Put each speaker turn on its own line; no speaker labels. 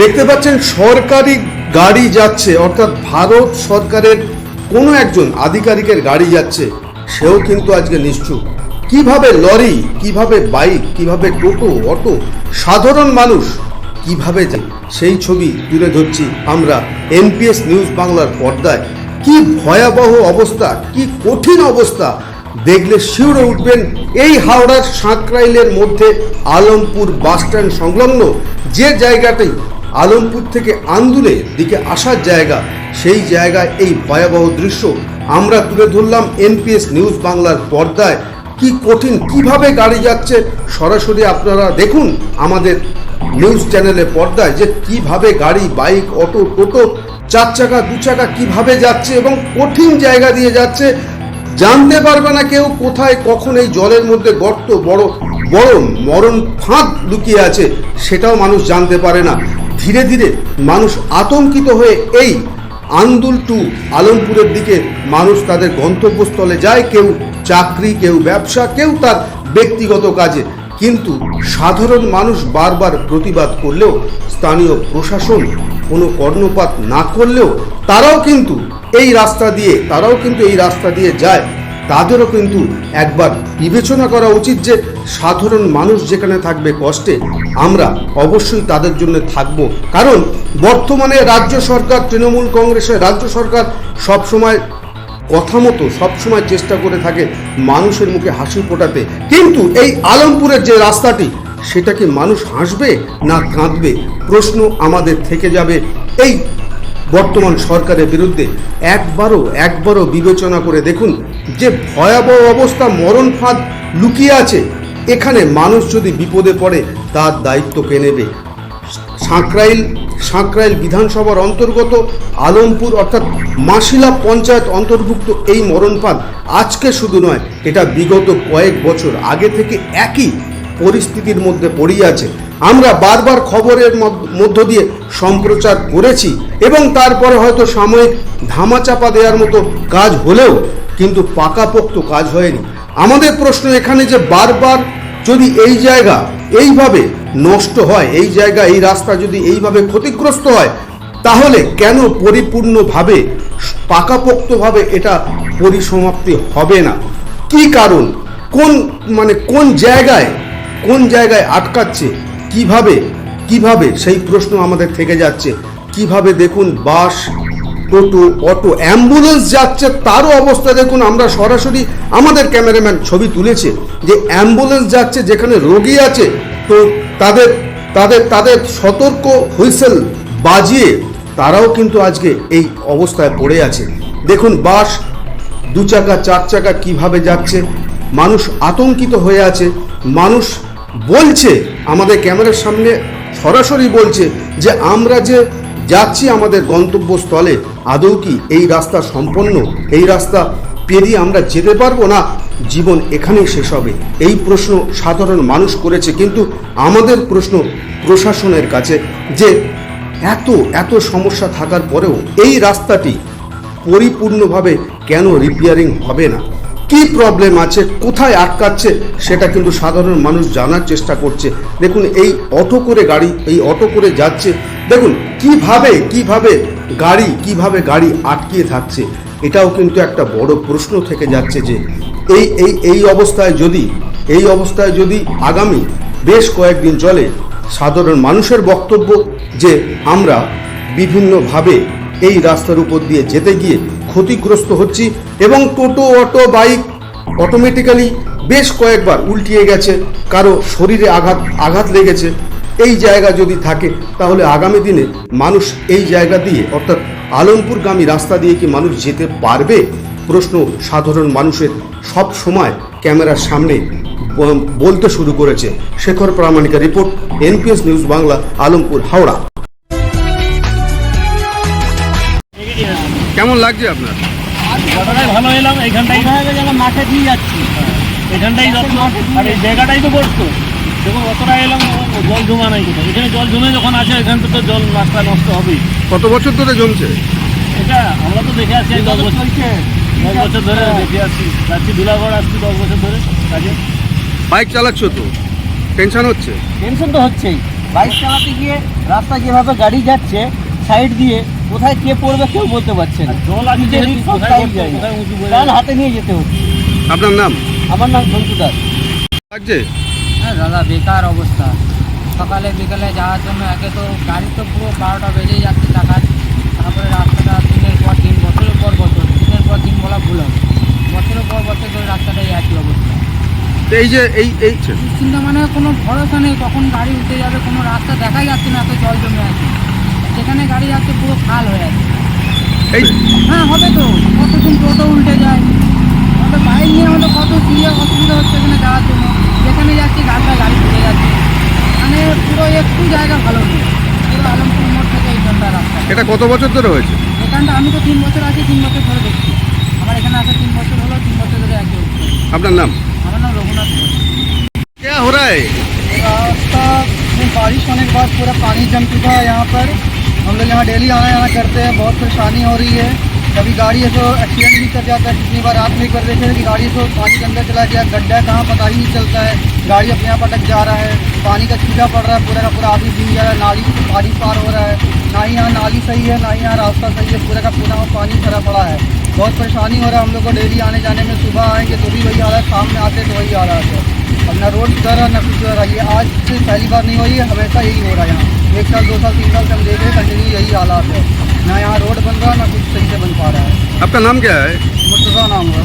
দেখতে পাচ্ছেন সরকারি গাড়ি যাচ্ছে, অর্থাৎ ভারত সরকারের কোনো একজন আধিকারিকের গাড়ি যাচ্ছে, সেও কিন্তু আজকে নিশ্চুপ। কীভাবে লরি, কীভাবে বাইক, কীভাবে টোটো, অটো, সাধারণ মানুষ কীভাবে যায় সেই ছবি তুলে ধরছি আমরা এনপিএস নিউজ বাংলার পর্দায়। কি ভয়াবহ অবস্থা, কি কঠিন অবস্থা, দেখলে শিউরে উঠবেন এই হাওড়ার সাঁকরাইলের মধ্যে আলমপুর বাসস্ট্যান্ড সংলগ্ন যে জায়গাটাই আলমপুর থেকে আন্দুলের দিকে আসার জায়গা, সেই জায়গায় এই ভয়াবহ দৃশ্য। আমরা তুলে ধরলাম এনপিএস নিউজ বাংলার পর্দায়। কি কঠিন, কীভাবে গাড়ি যাচ্ছে, সরাসরি আপনারা দেখুন আমাদের নিউজ চ্যানেলে পর্দায় যে কীভাবে গাড়ি, বাইক, অটো, টোটো, চার চাকা, দু চাকা কীভাবে যাচ্ছে এবং কঠিন জায়গা দিয়ে যাচ্ছে, জানতে পারবে না কেউ কোথায়, কখন এই জলের মধ্যে গর্ত বড় বড় মরণ ফাঁদ লুকিয়ে আছে, সেটাও মানুষ জানতে পারে না। ধীরে ধীরে মানুষ আতঙ্কিত হয়ে এই আন্দুল টু আলমপুরের দিকে মানুষ তাদের গন্তব্যস্থলে যায়, কেউ চাকরি, কেউ ব্যবসা, কেউ তার ব্যক্তিগত কাজে। কিন্তু সাধারণ মানুষ বারবার প্রতিবাদ করলেও, স্থানীয় প্রশাসন কোনো কর্ণপাত না করলেও, তারাও কিন্তু এই রাস্তা দিয়ে, তারাও কিন্তু এই রাস্তা দিয়ে যায়। তাদেরও কিন্তু একবার বিবেচনা করা উচিত যে সাধারণ মানুষ যেখানে থাকবে কষ্টে, আমরা অবশ্যই তাদের জন্য থাকব। কারণ বর্তমানে রাজ্য সরকার, তৃণমূল কংগ্রেসের রাজ্য সরকার সবসময় কথা মতো, সবসময় চেষ্টা করে থাকে মানুষের মুখে হাসি ফোটাতে। কিন্তু এই আলমপুরের যে রাস্তাটি, সেটা কি মানুষ হাসবে না কাঁদবে? প্রশ্ন আমাদের থেকে যাবে। এই বর্তমান সরকারের বিরুদ্ধে একবারও একবারও বিবেচনা করে দেখুন যে ভয়াবহ অবস্থা, মরণ ফাঁদ লুকিয়ে আছে। এখানে মানুষ যদি বিপদে পড়ে, তার দায়িত্ব কে নেবে? সাঁকরাইল সাঁকরাইল বিধানসভার অন্তর্গত আলমপুর অর্থাৎ মাসিলা পঞ্চায়েত অন্তর্ভুক্ত এই মরণফাঁদ আজকে শুধু নয়, এটা বিগত কয়েক বছর আগে থেকে একই পরিস্থিতির মধ্যে পড়েই আছে। আমরা বারবার খবরের মধ্য- মধ্য দিয়ে সম্প্রচার করেছি এবং তারপরে হয়তো সাময়িক ধামাচাপা দেওয়ার মতো কাজ হলেও কিন্তু পাকাপোক্ত কাজ হয়নি। আমাদের প্রশ্ন এখানে যে বারবার যদি এই জায়গা এইভাবে নষ্ট হয়, এই জায়গা, এই রাস্তা যদি এইভাবে ক্ষতিগ্রস্ত হয়, তাহলে কেন পরিপূর্ণভাবে, পাকাপোক্তভাবে এটা পরিসমাপ্তি হবে না? কি কারণ? কোন মানে কোন জায়গায় কোন জায়গায় আটকাচ্ছে, কীভাবে কীভাবে সেই প্রশ্ন আমাদের থেকে যাচ্ছে, কীভাবে দেখুন বাস, টোটো, অটো, অ্যাম্বুলেন্স যাচ্ছে, তারও অবস্থা দেখুন আমরা সরাসরি আমাদের ক্যামেরাম্যান ছবি তুলেছে যে অ্যাম্বুলেন্স যাচ্ছে, যেখানে রোগী আছে, তো তাদের তাদের তাদের সতর্ক হুইসেল বাজিয়ে তারাও কিন্তু আজকে এই অবস্থায় পড়ে আছে। দেখুন বাস দু চাকা চার চাকা কীভাবে যাচ্ছে, মানুষ আতঙ্কিত হয়ে আছে, মানুষ বলছে, আমাদের ক্যামেরার সামনে সরাসরি বলছে যে আমরা যে যাচ্ছি আমাদের গন্তব্যস্থলে, আদৌ কি এই রাস্তা সম্পন্ন? এই রাস্তা পেরিয়ে আমরা যেতে পারব না? জীবন এখানেই শেষ হবে। এই প্রশ্ন সাধারণ মানুষ করেছে, কিন্তু আমাদের প্রশ্ন প্রশাসনের কাছে যে এত এত সমস্যা থাকার পরেও এই রাস্তাটি পরিপূর্ণভাবে কেন রিপেয়ারিং হবে না? কি প্রবলেম আছে, কোথায় আটকাচ্ছে, সেটা কিন্তু সাধারণ মানুষ জানার চেষ্টা করছে। দেখুন, এই অটো করে গাড়ি, এই অটো করে যাচ্ছে, দেখুন, কীভাবে কীভাবে গাড়ি কীভাবে গাড়ি আটকিয়ে থাকছে, এটাও কিন্তু একটা বড় প্রশ্ন থেকে যাচ্ছে যে, এই এই এই অবস্থায় যদি, এই অবস্থায় যদি আগামী বেশ কয়েকদিন চলে, সাধারণ মানুষের বক্তব্য যে, আমরা বিভিন্নভাবে এই রাস্তার উপর দিয়ে যেতে গিয়ে ক্ষতিগ্রস্ত হচ্ছি এবং টোটো, অটো, বাইক অটোমেটিক্যালি বেশ কয়েকবার উল্টিয়ে গেছে। কারও শরীরে আঘাত আঘাত লেগেছে। এই জায়গা যদি থাকে, তাহলে আগামী দিনে মানুষ এই জায়গা দিয়ে, অর্থাৎ আলমপুরগামী রাস্তা দিয়ে কি মানুষ যেতে পারবে? প্রশ্ন সাধারণ মানুষের সব সময় ক্যামেরার সামনে বলতে শুরু করেছে। Shekhar প্রামাণিকের report NPS news Bangla Alampur, Howrah. কেমন লাগছে আপনার?
ঘটনায় ভালো এলাম এইখানটাই যেন মাঠে দিয়ে যাচ্ছি। এখানটাই যত্ন আর এই জায়গাটাই তো দেখুন অতটা এলাম জল জমা নাই কোথাও। এখানে জল জমে যখন আসে এখান থেকে তো জল রাস্তা নষ্ট হবেই।
কত বছর ধরে জমছে?
এটা আমরা তো দেখে আসছি দশ বছর দশ বছর ধরে দেখে আসছি। যাচ্ছি আসছি দশ বছর ধরে কাজে।
বাইক চালাচ্ছ তো? টেনশন হচ্ছে?
টেনশন তো হচ্ছেই।
বাইক চালাতে গিয়ে রাস্তা যেভাবে গাড়ি যাচ্ছে সাইড দিয়ে কোথায় কে পড়বে কেউ বলতে পারছে না।
জল
কান
যাবে।
হাতে নিয়ে যেতে হচ্ছে।
আপনার নাম?
আমার নাম সন্তু দাস।
লাগছে?
হ্যাঁ দাদা বেকার অবস্থা। সকালে বিকালে যাওয়ার জন্য একে তো গাড়ি তো পুরো বারোটা বেজেই যাচ্ছে চাকার তারপরে রাস্তাটা দিনের পর দিন বছরের পর বছর দিনের পর দিন বলা ভুল হবে। বছরের পর বছর ধরে রাস্তাটাই একই অবস্থা।
তো এই যে এই এই
চিন্তা মানে কোনো ভরসা নেই কখন গাড়ি উঠে যাবে কোনো রাস্তা দেখাই যাচ্ছে না এত জল জমে আছে। যেখানে গাড়ি যাচ্ছে পুরো খাল হয়ে আছে
এই
হ্যাঁ হবে তো কতদিন টোটো উল্টে যায় আমাদের বাইক নিয়ে আমাদের কত কি অসুবিধা হচ্ছে এখানে যাওয়ার জন্য যেখানে যাচ্ছি গাড়িটা গাড়ি উঠে যাচ্ছে মানে পুরো একটু জায়গা ভালো নেই পুরো আলমপুর মোড় থেকে এই ঘন্টা রাস্তা
এটা কত বছর ধরে হয়েছে
এখানটা আমি তো তিন বছর আছি তিন বছর ধরে দেখছি আমার এখানে আসা তিন বছর হলো তিন বছর ধরে একই হচ্ছে
আপনার নাম
আমার নাম রঘুনাথ ঘোষ।
क्या हो रहा है
रास्ता में बारिश होने के बाद पूरा पानी जम चुका है यहाँ पर हम लोग यहाँ डेली आना जाना करते हैं, बहुत परेशानी हो रही है। कभी गाड़ी ऐसे एक्सीडेंट भी कर जाता है, कितनी बार आप नहीं कर थे कि गाड़ी से पानी के अंदर चला गया, गड्ढा कहाँ पता ही नहीं चलता है। गाड़ी अपने यहाँ अटक जा रहा है, पानी का छीटा पड़ रहा है, पूरा का पूरा आदमी भीग जा रहा है, नाली पानी पार हो रहा है। ना ही यहाँ नाली सही है, ना ही यहाँ रास्ता सही है, पूरा का पूरा पानी भरा पड़ा है। बहुत परेशानी हो रहा है हम लोग को डेली आने जाने में, सुबह आएँगे तो भी वही हालत, शाम में आते तो वही हालत है। अब ना रोड सुधर ना कुछ हो रहा है ये आज से पहली बार नहीं हो रही है हमेशा यही हो रहा है यहाँ। एक साल दो साल तीन साल से हम देख रहे हैं कंटिन्यू यही हालात है। ना यहाँ रोड बन रहा है ना कुछ सही से बन पा रहा है।
आपका नाम क्या है?
मुर्तजा नाम हुआ